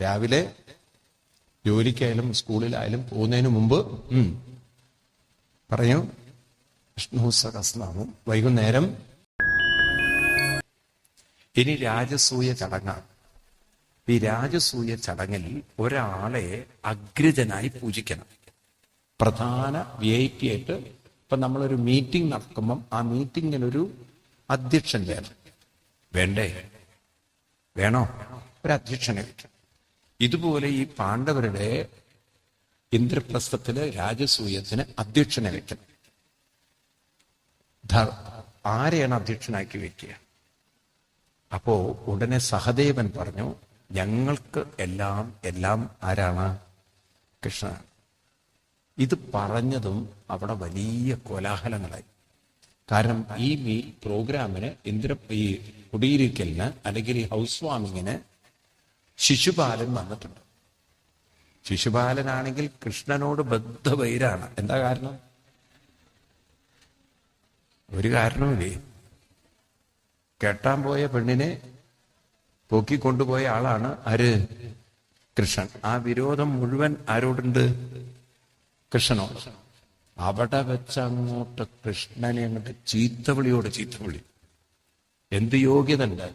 രാവിലെ ജോലിക്കായാലും സ്കൂളിലായാലും പോകുന്നതിന് മുമ്പ് പറയൂ. വിഷ്ണു സഹസ്രനാമം വൈകുന്നേരം ഇനി രാജസൂയ ചടങ്ങാണ്. ഈ രാജസൂയ ചടങ്ങിൽ ഒരാളെ അഗ്രജനായി പൂജിക്കണം. പ്രധാന വി ഐ പി ആയിട്ട് ഇപ്പൊ നമ്മളൊരു മീറ്റിംഗ് നടക്കുമ്പം ആ മീറ്റിങ്ങിനൊരു അധ്യക്ഷൻ വേണം. വേണ്ടേ? വേണോ? ഒരു അധ്യക്ഷനെ വെക്കണം ഇതുപോലെ ഈ പാണ്ഡവരുടെ ഇന്ദ്രപ്രസ്ഥത്തിലെ രാജസൂയത്തിന് അധ്യക്ഷനെ വെക്കണം. ആരെയാണ് അധ്യക്ഷനാക്കി വെക്കുക? അപ്പോ ഉടനെ സഹദേവൻ പറഞ്ഞു ഞങ്ങൾക്ക് എല്ലാം എല്ലാം ആരാണ്? കൃഷ്ണ ഇത് പറഞ്ഞതും അവിടെ വലിയ കോലാഹലങ്ങളായി. കാരണം ഈ മീ പ്രോഗ്രാമിന് ഇന്ദ്ര ഈ കുടിയിരിക്കലിന് അല്ലെങ്കിൽ ഈ ഹൗസ് വാമിങ്ങിന് ശിശുപാലൻ വന്നിട്ടുണ്ട്. ശിശുപാലനാണെങ്കിൽ കൃഷ്ണനോട് ബദ്ധവൈരാണ് എന്താ കാരണം? ഒരു കാരണവുമില്ലേ. കെട്ടാൻ പോയ പെണ്ണിനെ പൊക്കിക്കൊണ്ടുപോയ ആളാണ് ആര്? കൃഷ്ണൻ. ആ വിരോധം മുഴുവൻ ആരോടുണ്ട്? കൃഷ്ണനോട്. അവിടെ വെച്ച അങ്ങോട്ട് കൃഷ്ണനെ അങ്ങോട്ട് ചീത്തവിളിയോട് ചീത്തവിളി എന്ത് യോഗ്യത ഉണ്ട്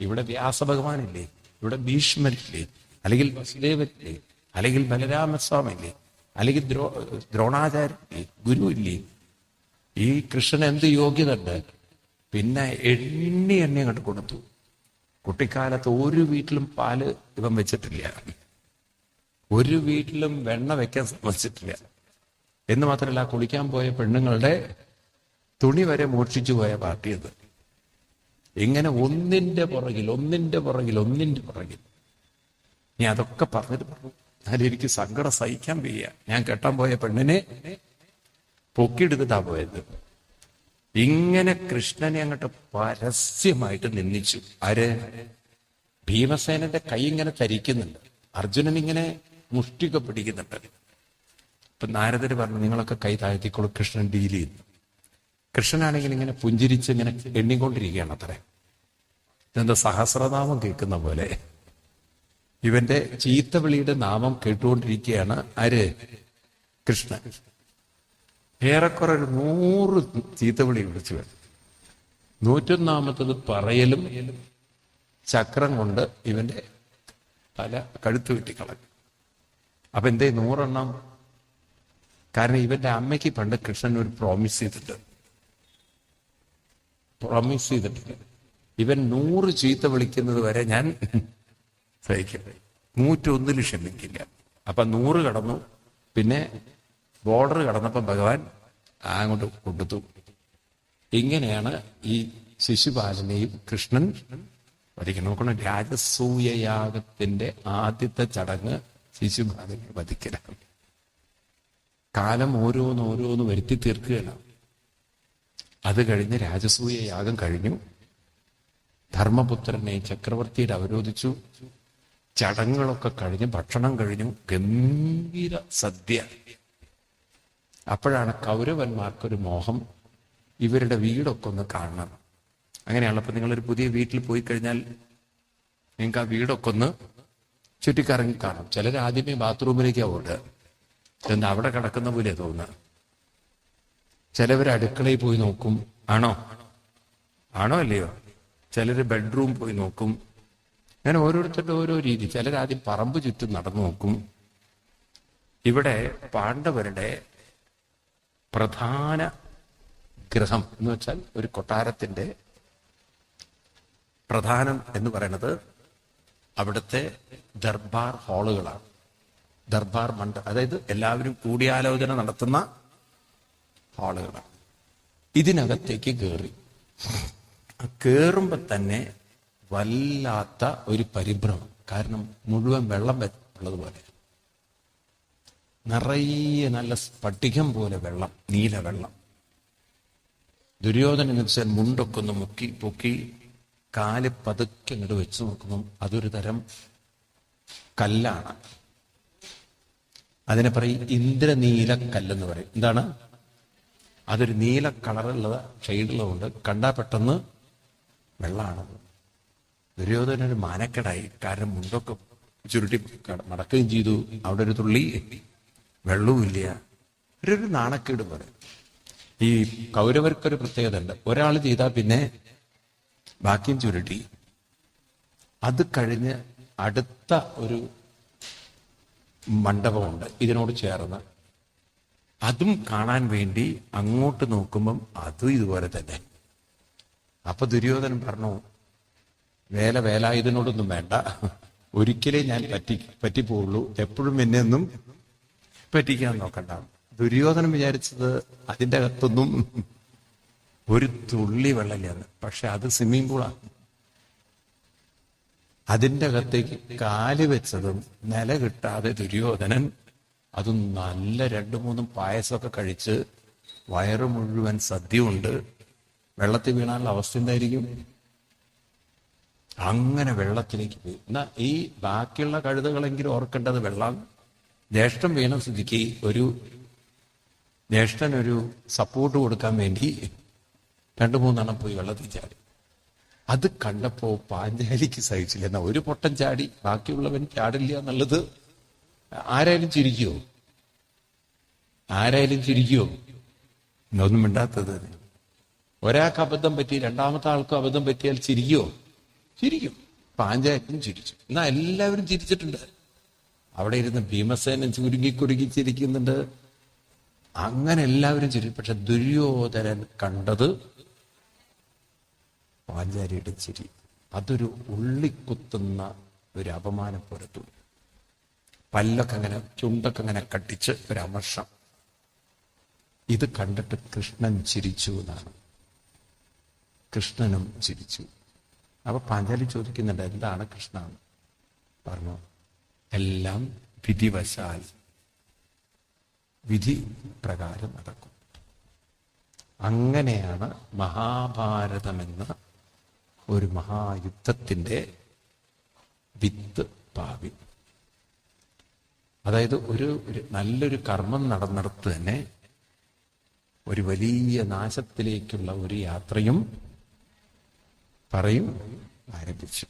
ഇവിടെ വ്യാസഭഗവാനില്ലേ? ഇവിടെ ഭീഷ്മരില്ലേ? അല്ലെങ്കിൽ വസുദേവരില്ലേ? അല്ലെങ്കിൽ ബലരാമസ്വാമില്ലേ? അല്ലെങ്കിൽ ദ്രോ ദ്രോണാചാര്യല്ലേ ഗുരു ഇല്ലേ ഈ കൃഷ്ണൻ എന്ത് യോഗ്യത ഉണ്ട് പിന്നെ എണ്ണി എണ്ണി അങ്ങോട്ട് കൊടുത്തു. കുട്ടിക്കാലത്ത് ഒരു വീട്ടിലും പാൽ ഇവൻ വെച്ചിട്ടില്ല. ഒരു വീട്ടിലും വെണ്ണ വെക്കാൻ സമ്മതിച്ചിട്ടില്ല. എന്ന് മാത്രമല്ല കുളിക്കാൻ പോയ പെണ്ണുങ്ങളുടെ തുണി വരെ മോഷിച്ചു പോയ പാർട്ടിയത്. ഇങ്ങനെ ഒന്നിന്റെ പുറകിൽ ഒന്നിന്റെ പുറകിൽ ഒന്നിന്റെ പുറകിൽ. നീ അതൊക്കെ പറഞ്ഞിട്ട് പറഞ്ഞു. എന്നാലും എനിക്ക് സങ്കടം സഹിക്കാൻ വയ്യ. ഞാൻ കെട്ടാൻ പോയ പെണ്ണിനെ പൊക്കിയെടുത്തിട്ടാ പോയത്. ഇങ്ങനെ കൃഷ്ണനെ അങ്ങോട്ട് പരസ്യമായിട്ട് നിന്ദിച്ചു. ആര്? ഭീമസേനന്റെ കൈ ഇങ്ങനെ തരിക്കുന്നുണ്ട് അർജുനൻ ഇങ്ങനെ മുഷ്ടിക പിടിക്കുന്നുണ്ട്. ഇപ്പൊ നാരദര് പറഞ്ഞു നിങ്ങളൊക്കെ കൈ താഴ്ത്തിക്കോളൂ കൃഷ്ണൻ ഡീൽ ചെയ്യുന്നു. കൃഷ്ണനാണെങ്കിൽ ഇങ്ങനെ പുഞ്ചിരിച്ച് ഇങ്ങനെ എണ്ണിക്കൊണ്ടിരിക്കുകയാണ് അത്രേ. ഇതെന്താ സഹസ്രനാമം കേൾക്കുന്ന പോലെ? ഇവന്റെ ചീത്തവിളിയുടെ നാമം കേട്ടുകൊണ്ടിരിക്കുകയാണ് ആര്? കൃഷ്ണ ഏറെക്കുറെ ഒരു നൂറ് ചീത്തവിളി വിളിച്ചു വരും നൂറ്റൊന്നാമത്തത് പറയലും ചക്രം കൊണ്ട് ഇവന്റെ തല കഴുത്ത് വെട്ടിക്കളഞ്ഞു. അപ്പൊ എന്തേ നൂറെണ്ണം? കാരണം ഇവന്റെ അമ്മയ്ക്ക് പണ്ട് കൃഷ്ണൻ ഒരു പ്രോമിസ് ചെയ്തിട്ട് പ്രോമിസ് ചെയ്തിട്ടുണ്ട് ഇവൻ നൂറ് ചീത്ത വിളിക്കുന്നത് വരെ ഞാൻ സഹിക്കട്ടെ. നൂറ്റൊന്നിൽ ക്ഷമിക്കില്ല. അപ്പൊ നൂറ് കടന്നു. പിന്നെ ബോർഡർ കടന്നപ്പോൾ ഭഗവാൻ അങ്ങോട്ട് കൊടുത്തു. ഇങ്ങനെയാണ് ഈ ശിശുപാലനെയും കൃഷ്ണൻ വധിക്കണം നോക്കണം രാജസൂയയാഗത്തിന്റെ ആദ്യത്തെ ചടങ്ങ് ശിശുപാലനെ വധിക്കലാണ്. കാലം ഓരോന്ന് ഓരോന്ന് വരുത്തി തീർക്കുകയാണ്. അത് കഴിഞ്ഞ് രാജസൂയ യാഗം കഴിഞ്ഞു. ധർമ്മപുത്രനെ ചക്രവർത്തിയുടെ അവരോധിച്ചു. ചടങ്ങുകളൊക്കെ കഴിഞ്ഞ് ഭക്ഷണം കഴിഞ്ഞു. ഗംഭീര സദ്യ. അപ്പോഴാണ് കൗരവന്മാർക്കൊരു മോഹം ഇവരുടെ വീടൊക്കെ ഒന്ന് കാണണം. അങ്ങനെയാണ് അപ്പൊ നിങ്ങളൊരു പുതിയ വീട്ടിൽ പോയി കഴിഞ്ഞാൽ നിങ്ങൾക്ക് ആ വീടൊക്കെ ഒന്ന് ചുറ്റിക്കറങ്ങി കാണാം. ചിലർ ആദ്യമേ ബാത്റൂമിലേക്കാണ് എന്താ അവിടെ കിടക്കുന്ന പോലെ തോന്നുക. ചിലവർ അടുക്കളയിൽ പോയി നോക്കും. ആണോ? ആണോ അല്ലയോ? ചിലർ ബെഡ്റൂം പോയി നോക്കും. അങ്ങനെ ഓരോരുത്തരുടെ ഓരോ രീതി. ചിലർ ആദ്യം പറമ്പ് ചുറ്റും നടന്നു നോക്കും. ഇവിടെ പാണ്ഡവരുടെ പ്രധാന ഗൃഹം എന്ന് വെച്ചാൽ ഒരു കൊട്ടാരത്തിന്റെ പ്രധാനം എന്ന് പറയുന്നത് അവിടുത്തെ ദർബാർ ഹാളുകളാണ്. ദർബാർ മണ്ഡ അതായത് എല്ലാവരും കൂടിയാലോചന നടത്തുന്ന ഹാളുകളാണ് ഇതിനകത്തേക്ക് കയറി കയറുമ്പോ തന്നെ വല്ലാത്ത ഒരു പരിഭ്രമം. കാരണം മുഴുവൻ വെള്ളം വെ- ഉള്ളതുപോലെ നിറയെ നല്ല സ്പട്ടികം പോലെ വെള്ളം നീല വെള്ളം. ദുര്യോധന വെച്ചാൽ മുണ്ടൊക്കെ ഒന്ന് മുക്കി പൊക്കി കാൽ പതുക്കെ അങ്ങോട്ട് വെച്ച് നോക്കുമ്പം അതൊരു തരം കല്ലാണ്. അതിനെ പറയും ഇന്ദ്രനീല കല്ലെന്ന് പറയും. എന്താണ്? അതൊരു നീല കളറുള്ള ഷെയ്ഡുള്ളതുകൊണ്ട് കണ്ടാൽ പെട്ടെന്ന് വെള്ളമാണത് ദുര്യോധനൊരു മാനക്കെടായി. കാരണം മുണ്ടൊക്കെ ചുരുട്ടി നടക്കുകയും ചെയ്തു. അവിടെ ഒരു തുള്ളി വെള്ളവുമില്ല. ഒരു നാണക്കേട് പോലെ. ഈ കൗരവർക്കൊരു പ്രത്യേകത ഉണ്ട് ഒരാൾ ചെയ്താൽ പിന്നെ ബാക്കിയും ചുരുട്ടി. അത് കഴിഞ്ഞ് അടുത്ത ഒരു മണ്ഡപമുണ്ട്. ഇതിനോട് ചേർന്ന് അതും കാണാൻ വേണ്ടി അങ്ങോട്ട് നോക്കുമ്പം അതും ഇതുപോലെ തന്നെ. അപ്പൊ ദുര്യോധനൻ പറഞ്ഞു വേല വേല ഇതിനോടൊന്നും വേണ്ട. ഒരിക്കലേ ഞാൻ പറ്റി പറ്റിപ്പോവുള്ളൂ. എപ്പോഴും എന്നെ ഒന്നും പറ്റിക്കാൻ നോക്കണ്ട. ദുര്യോധനൻ വിചാരിച്ചത് അതിന്റെ അകത്തൊന്നും ഒരു തുള്ളി വെള്ളമില്ലാന്ന്. പക്ഷെ അത് സ്വിമ്മിംഗ് പൂളാണ് അതിന്റെ അകത്തേക്ക് കാൽ വെച്ചതും നില കിട്ടാതെ ദുര്യോധനൻ അതും നല്ല രണ്ടു മൂന്നും പായസമൊക്കെ കഴിച്ച് വയറ് മുഴുവൻ സദ്യയുണ്ട്. വെള്ളത്തിൽ വീണാനുള്ള അവസ്ഥ എന്തായിരിക്കും? അങ്ങനെ വെള്ളത്തിലേക്ക് പോയി. എന്നാ ഈ ബാക്കിയുള്ള കഴുതകളെങ്കിലും ഓർക്കേണ്ടത് വെള്ളം ജ്യേഷ്ഠം വീണ സ്ഥിതിക്ക് ഒരു ജ്യേഷ്ഠൻ ഒരു സപ്പോർട്ട് കൊടുക്കാൻ വേണ്ടി രണ്ടു മൂന്നെണ്ണം പോയി വെള്ളത്തിൽ ചാടി. അത് കണ്ടപ്പോ പാഞ്ചാലിക്ക് സഹിച്ചില്ല. എന്നാ ഒരു പൊട്ടൻ ചാടി. ബാക്കിയുള്ളവൻ ചാടില്ല എന്നുള്ളത് ആരായാലും ചിരിക്കുവോ ആരായാലും ചിരിക്കുവോ ഒന്നും മിണ്ടാത്തത് ഒരാൾക്ക് അബദ്ധം പറ്റി രണ്ടാമത്തെ ആൾക്കും അബദ്ധം പറ്റിയാൽ ചിരിക്കുവോ ചിരിക്കും. പാഞ്ചായത്തും ചിരിച്ചു. എന്നാ എല്ലാവരും ചിരിച്ചിട്ടുണ്ട്. അവിടെ ഇരുന്ന് ഭീമസേനൻ ചുരുങ്ങി കുരുങ്ങി ചിരിക്കുന്നുണ്ട്. അങ്ങനെ എല്ലാവരും ചിരി. പക്ഷെ ദുര്യോധനൻ കണ്ടത് പാഞ്ചാരിയുടെ ചിരി. അതൊരു ഉള്ളിക്കുത്തുന്ന ഒരു അപമാനം പോലെ തോന്നി. പല്ലൊക്കെ അങ്ങനെ ചുണ്ടൊക്കെ അങ്ങനെ കട്ടിച്ച് ഒരമർഷം. ഇത് കണ്ടിട്ട് കൃഷ്ണൻ ചിരിച്ചു എന്നാണ്. കൃഷ്ണനും ചിരിച്ചു. അപ്പൊ പാഞ്ചാലി ചോദിക്കുന്നുണ്ട് എന്താണ് കൃഷ്ണ? പറഞ്ഞു എല്ലാം വിധിവശാൽ. വിധി പ്രകാരം നടക്കും. അങ്ങനെയാണ് മഹാഭാരതമെന്ന ഒരു മഹായുദ്ധത്തിന്റെ വിത്ത് പാവി. അതായത് ഒരു നല്ലൊരു കർമ്മം നടന്നിടത്ത് തന്നെ ഒരു വലിയ നാശത്തിലേക്കുള്ള ഒരു യാത്രയും പറയും ആരംഭിച്ചു.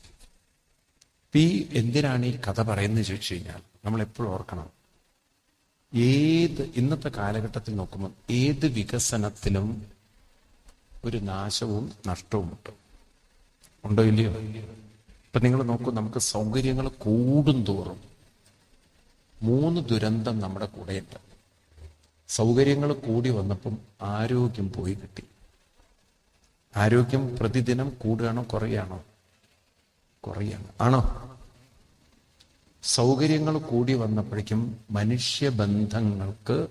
ഈ എന്തിനാണ് ഈ കഥ പറയുന്നത് ചോദിച്ചു കഴിഞ്ഞാൽ നമ്മൾ എപ്പോഴും ഓർക്കണം. ഏത് ഇന്നത്തെ കാലഘട്ടത്തിൽ നോക്കുമ്പോൾ ഏത് വികസനത്തിലും ഒരു നാശവും നഷ്ടവും ഉണ്ട്. ഉണ്ടോ ഇല്ലയോ? ഇപ്പൊ നിങ്ങൾ നോക്കൂ നമുക്ക് സൗകര്യങ്ങൾ കൂടും തോറും മൂന്ന് ദുരന്തം നമ്മുടെ കൂടെയുണ്ട്. സൗകര്യങ്ങൾ കൂടി വന്നപ്പം ആരോഗ്യം പോയി കിട്ടി. ആരോഗ്യം പ്രതിദിനം കൂടുകയാണോ കുറയാണോ കുറയാണ് ആണോ? സൗകര്യങ്ങൾ കൂടി വന്നപ്പോഴേക്കും മനുഷ്യബന്ധങ്ങൾക്ക്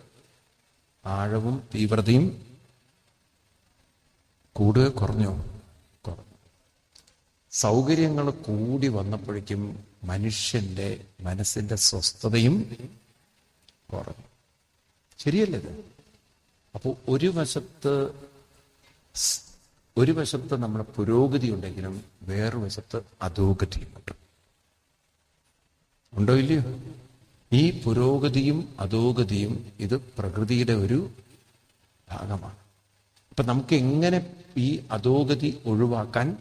ആഴവും തീവ്രതയും കൂടുക കുറഞ്ഞോ. കുറഞ്ഞു. സൗകര്യങ്ങൾ കൂടി വന്നപ്പോഴേക്കും മനുഷ്യന്റെ മനസ്സിന്റെ സ്വസ്ഥതയും കുറഞ്ഞു. ശരിയല്ലേ അപ്പോൾ ഒരു വശത്ത് ഒരു വശത്ത് നമ്മുടെ പുരോഗതി ഉണ്ടെങ്കിലും വേറൊരു വശത്ത് അധോഗതിയുമുണ്ട് ഉണ്ടോ ഇല്ലയോ? ഈ പുരോഗതിയും അധോഗതിയും ഇത് പ്രകൃതിയുടെ ഒരു ഭാഗമാണ്. അപ്പൊ നമുക്ക് എങ്ങനെ ഈ അധോഗതി ഒഴിവാക്കാൻ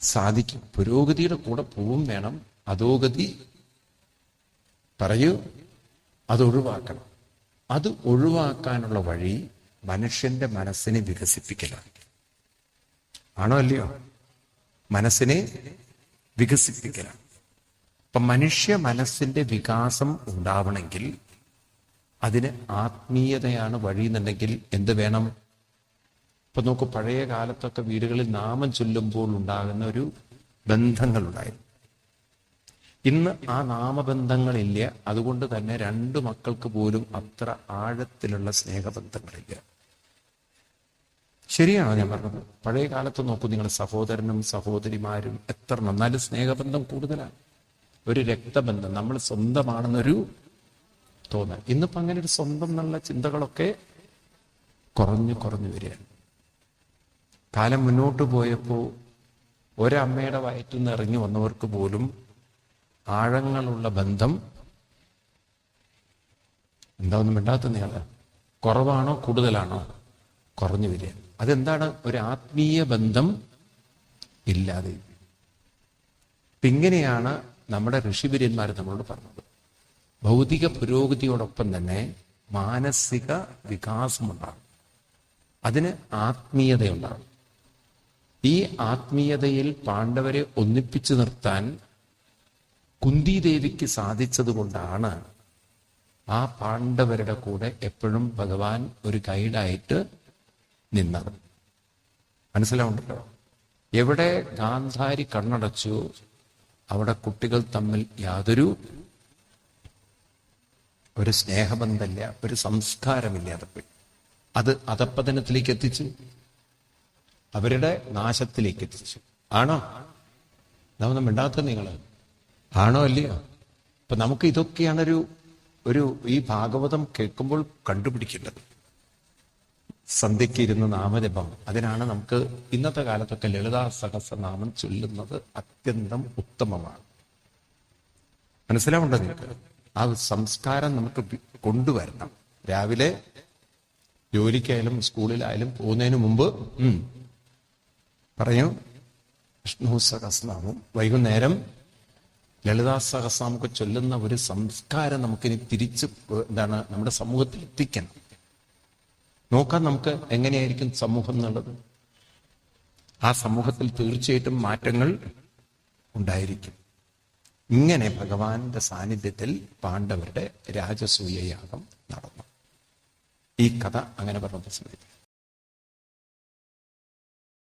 സാധിക്കും? പുരോഗതിയുടെ കൂടെ പോവും വേണം. അധോഗതി പറയൂ അത് ഒഴിവാക്കണം. അത് ഒഴിവാക്കാനുള്ള വഴി മനുഷ്യന്റെ മനസ്സിനെ വികസിപ്പിക്കലാണ്. ആണോ അല്ലയോ? മനസ്സിനെ വികസിപ്പിക്കലാണ്. അപ്പൊ മനുഷ്യ മനസ്സിന്റെ വികാസം ഉണ്ടാവണമെങ്കിൽ അതിന് ആത്മീയതയാണ് വഴി എന്നുണ്ടെങ്കിൽ എന്ത് വേണം? ഇപ്പൊ നോക്കൂ പഴയ കാലത്തൊക്കെ വീടുകളിൽ നാമം ചൊല്ലുമ്പോൾ ഉണ്ടാകുന്ന ഒരു ബന്ധങ്ങളുണ്ടായിരുന്നു. ഇന്ന് ആ നാമബന്ധങ്ങളില്ല. അതുകൊണ്ട് തന്നെ രണ്ടു മക്കൾക്ക് പോലും അത്ര ആഴത്തിലുള്ള സ്നേഹബന്ധങ്ങളില്ല. ശരിയാണ് ഞാൻ പറഞ്ഞത്? പഴയ കാലത്ത് നോക്കൂ നിങ്ങൾ സഹോദരനും സഹോദരിമാരും എത്ര നന്നാലും സ്നേഹബന്ധം കൂടുതലാണ്. ഒരു രക്തബന്ധം നമ്മൾ സ്വന്തമാണെന്നൊരു തോന്നൽ. ഇന്നിപ്പോ അങ്ങനെ ഒരു സ്വന്തം എന്നുള്ള ചിന്തകളൊക്കെ കുറഞ്ഞു കുറഞ്ഞു വരികയാണ്. കാലം മുന്നോട്ട് പോയപ്പോൾ ഒരമ്മയുടെ വയറ്റിൽ നിന്ന് ഇറങ്ങി വന്നവർക്ക് പോലും ആഴങ്ങളുള്ള ബന്ധം എന്താ ഒന്നും മിണ്ടാത്ത നിങ്ങൾ കുറവാണോ കൂടുതലാണോ? കുറഞ്ഞു വരിക. അതെന്താണ്? ഒരു ആത്മീയ ബന്ധം ഇല്ലാതെ. ഇങ്ങനെയാണ് നമ്മുടെ ഋഷിപുര്യന്മാർ നമ്മളോട് പറഞ്ഞത്. ഭൗതിക പുരോഗതിയോടൊപ്പം തന്നെ മാനസിക വികാസമുണ്ടാകും. അതിന് ആത്മീയതയുണ്ടാകും. ഈ ആത്മീയതയിൽ പാണ്ഡവരെ ഒന്നിപ്പിച്ചു നിർത്താൻ കുന്തിദേവിക്ക് സാധിച്ചതുകൊണ്ടാണ് ആ പാണ്ഡവരുടെ കൂടെ എപ്പോഴും ഭഗവാൻ ഒരു ഗൈഡായിട്ട് നിന്നത്. മനസ്സിലാവുണ്ടല്ലോ എവിടെ ഗാന്ധാരി കണ്ണടച്ചു അവിടെ കുട്ടികൾ തമ്മിൽ യാതൊരു ഒരു സ്നേഹബന്ധമില്ല ഒരു സംസ്കാരമില്ലാതെ പോയി അത് അധപ്പതനത്തിലേക്ക് എത്തിച്ചു. അവരുടെ നാശത്തിലേക്ക് എത്തിച്ചു. ആണോ? ഇതൊന്നും മിണ്ടാത്ത നിങ്ങൾ. ആണോ അല്ലയോ? അപ്പൊ നമുക്ക് ഇതൊക്കെയാണ് ഒരു ഒരു ഈ ഭാഗവതം കേൾക്കുമ്പോൾ കണ്ടുപിടിക്കേണ്ടത്. സന്ധ്യയ്ക്ക് ഇരുന്ന് നാമജപം. അതിനാണ് നമുക്ക് ഇന്നത്തെ കാലത്തൊക്കെ ലളിതാ സഹസ്രനാമം ചൊല്ലുന്നത് അത്യന്തം ഉത്തമമാണ്. മനസ്സിലാവുണ്ടോ നിങ്ങൾക്ക്? ആ സംസ്കാരം നമുക്ക് കൊണ്ടുവരണം. രാവിലെ ജോലിക്കായാലും സ്കൂളിലായാലും പോകുന്നതിന് മുമ്പ് പറയൂ വിഷ്ണു സഹസ്രനാമം. വൈകുന്നേരം ലളിതാ സഹസ്രാമൊക്കെ ചൊല്ലുന്ന ഒരു സംസ്കാരം നമുക്കിനി തിരിച്ച് എന്താണ് നമ്മുടെ സമൂഹത്തിൽ എത്തിക്കണം. നോക്കാം നമുക്ക് എങ്ങനെയായിരിക്കും സമൂഹം എന്നുള്ളത്. ആ സമൂഹത്തിൽ തീർച്ചയായിട്ടും മാറ്റങ്ങൾ ഉണ്ടായിരിക്കും. ഇങ്ങനെ ഭഗവാന്റെ സാന്നിധ്യത്തിൽ പാണ്ഡവരുടെ രാജസൂയയാഗം നടന്നു. ഈ കഥ അങ്ങനെ പറഞ്ഞ സമയത്ത്.